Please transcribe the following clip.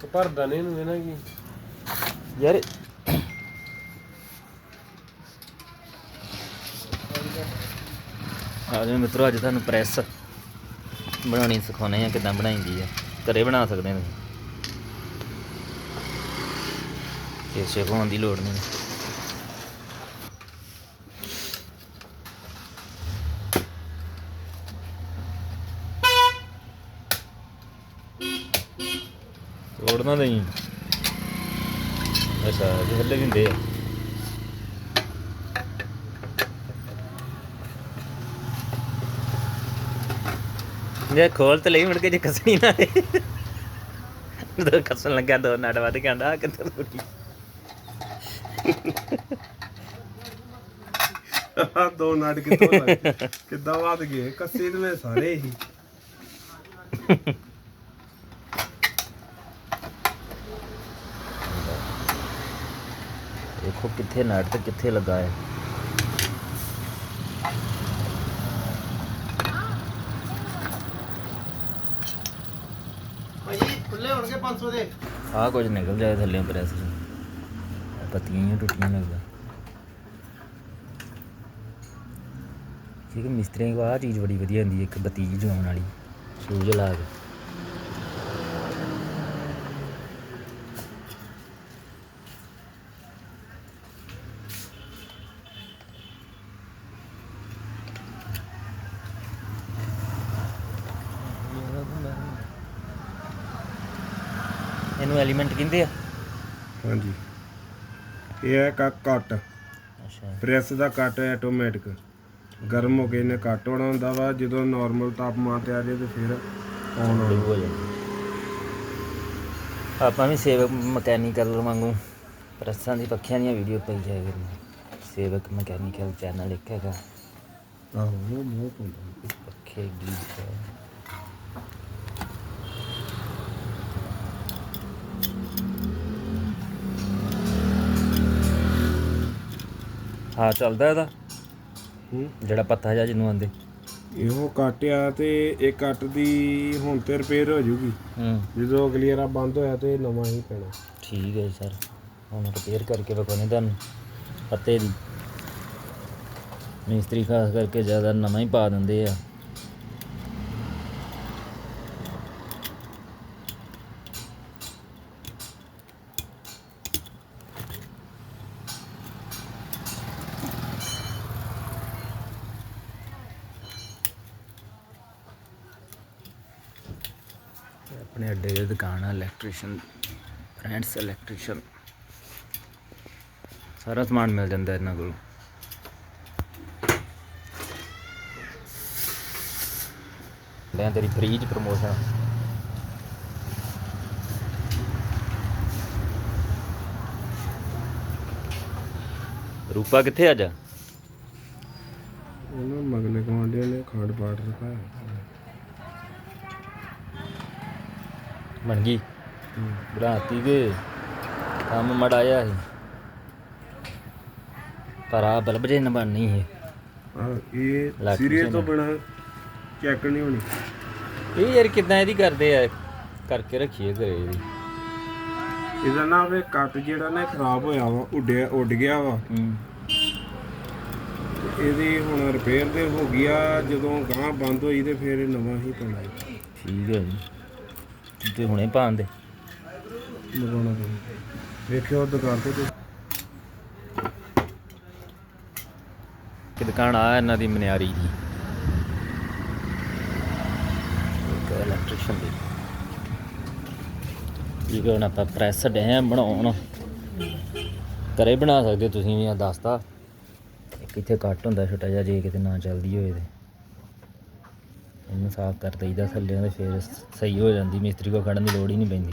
ਤੇ ਭਰਦਾ ਨੇ ਇਹਨੂੰ ਇਹਨਾਂ ਕੀ? ਯਾਰ ਆ ਜੀ ਮਿੱਤਰੋ ਅੱਜ ਤੁਹਾਨੂੰ ਪ੍ਰੈਸ ਬਣਾਉਣੀ ਸਿਖਾਉਣੇ ਆ ਕਿਦਾਂ ਬਣਾਈਦੀ ਆ। ਘਰੇ ਬਣਾ ਸਕਦੇ ਨੇ ਕਿਸੇ ਕੋਣ ਦੀ ਲੋੜ ਨਹੀਂ ਤੋੜਨਾ ਨਹੀਂ ਅੱਛਾ, ਇਹ ਹੱਲੇ ਵੀ ਹੁੰਦੇ ਆ। ਜੇ ਖੋਲ ਤੇ ਲਈ ਮੁੜ ਕੇ ਜੇ ਕਸਣੀ ਨਾ ਦੇ ਜਦੋਂ ਕਸਣ ਲੱਗਾ ਦੋ ਨਾੜ ਵੱਧ ਕੇ ਆਂਦਾ ਕਿੱਥੇ ਰੋਟੀ ਆਹ ਦੋ ਨਾਟ ਕਿੱਥੋਂ ਲੱਗ ਕਿੱਦਾਂ ਵੱਧ ਗਏ? ਕੱਸੇ ਤੇ ਸਾਰੇ ਹੀ। ਦੇਖੋ ਕਿੱਥੇ ਨਾੜ ਤੇ ਕਿੱਥੇ ਲੱਗਾ ਹੈ ਭਾਈ ਖੁੱਲੇ ਹੋਣਗੇ 500 ਦੇ ਆ ਕੁਝ ਨਿਕਲ ਜਾਏ ਥੱਲੇ ਪ੍ਰੈਸ ਚ ਪੱਤੀਆਂ ਹੀ ਟੁੱਟੀਆਂ ਲੱਗਦਾ ਠੀਕ ਹੈ ਮਿਸਤਰੀਆਂ ਕੋਲ ਆ ਚੀਜ਼ ਬੜੀ ਵਧੀਆ ਹੁੰਦੀ ਹੈ ਇੱਕ ਬੱਤੀ ਜਿਹੀ ਜਲਾਉਣ ਵਾਲੀ ਸੂਜ ਲਾ ਕੇ ਇਹਨੂੰ ਐਲੀਮੈਂਟ ਕਹਿੰਦੇ ਆ। ਹਾਂਜੀ। ਇਹ ਹੈ ਕਾ ਕੱਟ। ਅੱਛਾ। ਪ੍ਰੈਸ ਦਾ ਕੱਟ ਹੈ ਆਟੋਮੈਟਿਕ ਗਰਮ ਹੋ ਕੇ ਇਹਨੇ ਕੱਟ ਹੋਣਾ ਹੁੰਦਾ ਵਾ ਜਦੋਂ ਨਾਰਮਲ ਤਾਪਮਾਨ ਤੇ ਆ ਜੇ ਤੇ ਫਿਰ ਆਨ ਹੋ ਜਾਂਦੀ ਆਪਾਂ ਵੀ ਸੇਵਕ ਮਕੈਨੀਕਲ ਵਾਂਗੂ ਪ੍ਰੈਸਾਂ ਦੀ ਪੱਖਿਆਂ ਦੀਆਂ ਵੀਡੀਓ ਪਾਈ ਜਾਇਆ ਕਰਨੀ ਸੇਵਕ ਮਕੈਨੀਕਲ ਚੈਨਲ ਇੱਕ ਹੈਗਾ। ਆਹੋ ਉਹ ਹੁੰਦਾ। ਪੱਖੇ ਗੀਤ। ਹਾਂ ਚੱਲਦਾ ਇਹਦਾ? ਹੂੰ। ਜਿਹੜਾ ਪੱਤਾ ਜਿਹਾ ਜਿਹਨੂੰ ਆਂਦੇ। ਇਹੋ ਕੱਟ ਆ ਤੇ ਇਹ ਕੱਟ ਦੀ ਹੁਣ ਤੇ ਰਿਪੇਅਰ ਹੋ ਜੂਗੀ। ਹੂੰ। ਜਦੋਂ ਵਾਰ ਬੰਦ ਹੋਇਆ ਤੇ ਨਵਾਂ ਹੀ ਪੈਣਾ। ਠੀਕ ਹੈ ਸਰ। ਹੁਣ ਰਿਪੇਅਰ ਕਰਕੇ ਵਿਖਾਉਣੇ ਤੁਹਾਨੂੰ। ਪੱਤੇ ਦੀ। ਮਿਸਤਰੀ ਖਾਸ ਕਰਕੇ ਜ਼ਿਆਦਾ ਨਵਾਂ ਹੀ ਪਾ ਦਿੰਦੇ ਆ। ਆਪਣੇ ਅੱਡੇ ਦੀ ਦੁਕਾਨ ਆ ਇਲੈਕਟ੍ਰੀਸ਼ੀਅਨ ਫਰੈਂਡਸ ਇਲੈਕਟ੍ਰੀਸ਼ੀਅਨ ਸਾਰਾ ਸਮਾਨ ਮਿਲ ਜਾਂਦਾ ਇਹਨਾਂ ਕੋਲ। ਲੈ ਤੇਰੀ ਫ੍ਰੀ ਚ ਪ੍ਰਮੋਸ਼ਨ ਰੂਪਾ ਕਿੱਥੇ ਅੱਜ? ਉਹਨਾਂ ਮਗਲੇ ਕਮਾਂਡਿਆਂ ਨੇ ਖਾੜ ਪਾੜ ਰਖਾਇਆ ਬਣ ਗਈ। ਬਰਾਤੀ ਦੇ ਕੰਮ ਮੜਾਇਆ ਸੀ। ਪਰ ਆ ਬਲਬ ਜੇ ਨਾ ਬਣਨੀ ਹੈ ਆ ਇਹ ਸੀਰੀਅਲ ਤੋਂ ਬਿਨਾ ਚੈੱਕ ਨਹੀਂ ਹੋਣੀ। ਇਹ ਯਾਰ ਕਿਦਾਂ ਇਹਦੀ ਕਰਦੇ ਆ? ਕਰਕੇ ਰੱਖੀਏ ਘਰੇ ਇਹਦੀ। ਇਹਦਾ ਨਾਮ ਇਹ ਕੱਟ ਜਿਹੜਾ ਨਾ ਖਰਾਬ ਹੋਇਆ ਵਾ ਉੱਡਿਆ ਉੱਡ ਗਿਆ ਵਾ। ਇਹਦੀ ਹੁਣ ਰਿਪੇਅਰ ਤੇ ਹੋ ਗਿਆ ਜਦੋਂ ਗਾਂ ਬੰਦ ਹੋਈ ਤੇ ਫਿਰ ਇਹ ਨਵਾਂ ਹੀ ਪੈਣਾ ਠੀਕ ਹੈ ਜੀ। ਤੇ ਹੁਣੇ ਪਾਣ ਦੇ। ਲਗਾਉਣਾ ਪੈਣਾ। ਵੇਖਿਓ ਦੁਕਾਨ ਤੇ ਕਿ ਦੁਕਾਨ ਆ ਇਹਨਾਂ ਦੀ ਮਨਿਆਰੀ ਦੀ। ਇਲੈਕਟ੍ਰੀਸ਼ੀਅਨ ਦੀ। ਇਹ ਹੁਣ ਆਪਾਂ ਪ੍ਰੈਸ ਡੇ ਆ ਬਣਾਉਣ। ਘਰੇ ਬਣਾ ਸਕਦੇ ਤੁਸੀਂ ਵੀ ਆ ਦੱਸਤਾ। ਇੱਕ ਇੱਥੇ ਕੱਟ ਹੁੰਦਾ ਛੋਟਾ ਜਿਹਾ ਜੇ ਕਿਤੇ ਨਾ ਚੱਲਦੀ ਹੋਏ ਤੇ। ਇਹਨੂੰ ਸਾਫ਼ ਕਰ ਦਈਦਾ, ਥੱਲੇ ਤੇ ਫਿਰ ਸਹੀ ਹੋ ਜਾਂਦੀ, ਮਿਸਤਰੀ ਕੋ ਖੜਨ ਦੀ ਲੋੜ ਹੀ ਨਹੀਂ ਪੈਂਦੀ।